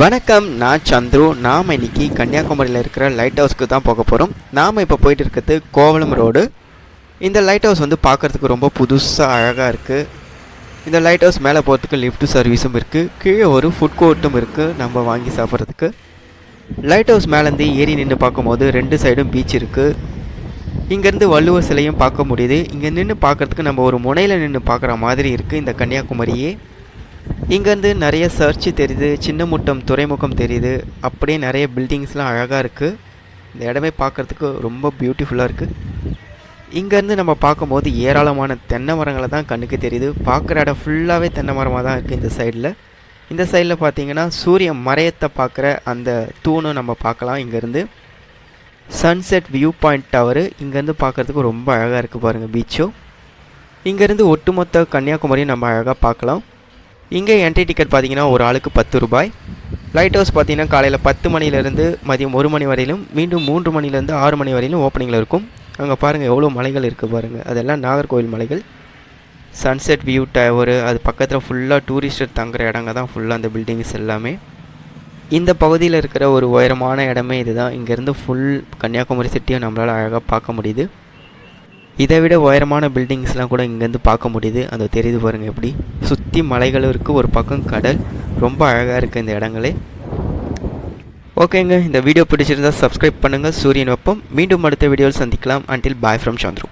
வணக்கம் நான் சந்துரு. நாம் இன்னைக்கு கன்னியாகுமரியில் இருக்கிற லைட் ஹவுஸ்க்கு தான் போக போகிறோம் நாம் இப்போ போயிட்டு இருக்கிறது கோவளம் ரோடு இந்த லைட் ஹவுஸ் வந்து பார்க்குறதுக்கு ரொம்ப புதுசாக அழகாக இருக்குது இந்த லைட் ஹவுஸ் மேலே போகிறதுக்கு லிஃப்ட் சர்வீஸும் இருக்குது கீழே ஒரு ஃபுட் கோர்ட்டும் இருக்குது நம்ம வாங்கி சாப்பிட்றதுக்கு. லைட் ஹவுஸ் மேலேருந்து ஏறி நின்று பார்க்கும்போது ரெண்டு சைடும் பீச் இருக்குது இங்கேருந்து வள்ளுவர் சிலையும் பார்க்க முடியுது. இங்கே நின்று பார்க்குறதுக்கு நம்ம ஒரு முனையில் நின்று பார்க்குற மாதிரி இருக்குது இந்த கன்னியாகுமரியே. இங்கேருந்து நிறைய சர்ச்சு தெரியுது சின்ன முட்டம் துறைமுகம் தெரியுது. அப்படியே நிறைய பில்டிங்ஸ்லாம் அழகாக இருக்குது இந்த இடமே பார்க்குறதுக்கு ரொம்ப பியூட்டிஃபுல்லாக இருக்குது இங்கேருந்து நம்ம பார்க்கும்போது ஏராளமான தென்னை மரங்களை தான் கண்ணுக்கு தெரியுது. பார்க்குற இடம் ஃபுல்லாகவே தென்னை மரமாக தான் இருக்குது இந்த சைடில் இந்த சைடில் பார்த்தீங்கன்னா சூரியன் மறையத்தை பார்க்குற அந்த தூணும் நம்ம பார்க்கலாம் இங்கேருந்து. சன்செட் வியூ பாயிண்ட் டவரு இங்கேருந்து பார்க்குறதுக்கு ரொம்ப அழகாக இருக்குது பாருங்கள் பீச்சும் இங்கேருந்து ஒட்டுமொத்த கன்னியாகுமரியும் நம்ம அழகாக பார்க்கலாம். இங்கே என்ட்ரி டிக்கெட் பார்த்தீங்கன்னா ஒரு ஆளுக்கு பத்து ரூபாய். லைட் ஹவுஸ் பார்த்தீங்கன்னா காலையில் பத்து மணிலேருந்து மதியம் ஒரு மணி வரையிலும் மீண்டும் மூன்று மணிலேருந்து ஆறு மணி வரையிலும் ஓப்பனிங்கில் இருக்கும். அங்கே பாருங்கள் எவ்வளோ மலைகள் இருக்குது பாருங்கள் அதெல்லாம் நாகர்கோவில் மலைகள். சன்செட் வியூ டவரு அது பக்கத்தில் ஃபுல்லாக டூரிஸ்டர் தங்குற இடங்க தான் ஃபுல்லாக அந்த பில்டிங்ஸ் எல்லாமே. இந்த பகுதியில் இருக்கிற ஒரு உயரமான இடமே இதுதான். இங்கேருந்து ஃபுல் கன்னியாகுமரி சிட்டியும் நம்மளால் அழகாக பார்க்க முடியுது. இதை விட உயரமான பில்டிங்ஸ்லாம் கூட இங்கேருந்து பார்க்க முடியுது. அந்த தெரியுது பாருங்கள் எப்படி. சுற்றி மலைகளும் இருக்குது ஒரு பக்கம் கடல். ரொம்ப அழகாக இருக்குது இந்த இடங்களே. ஓகேங்க இந்த வீடியோ பிடிச்சிருந்தா சப்ஸ்கிரைப் பண்ணுங்கள் சூரியன் வைப்போம். மீண்டும் அடுத்த வீடியோவில் சந்திக்கலாம். Until bye from Chandru.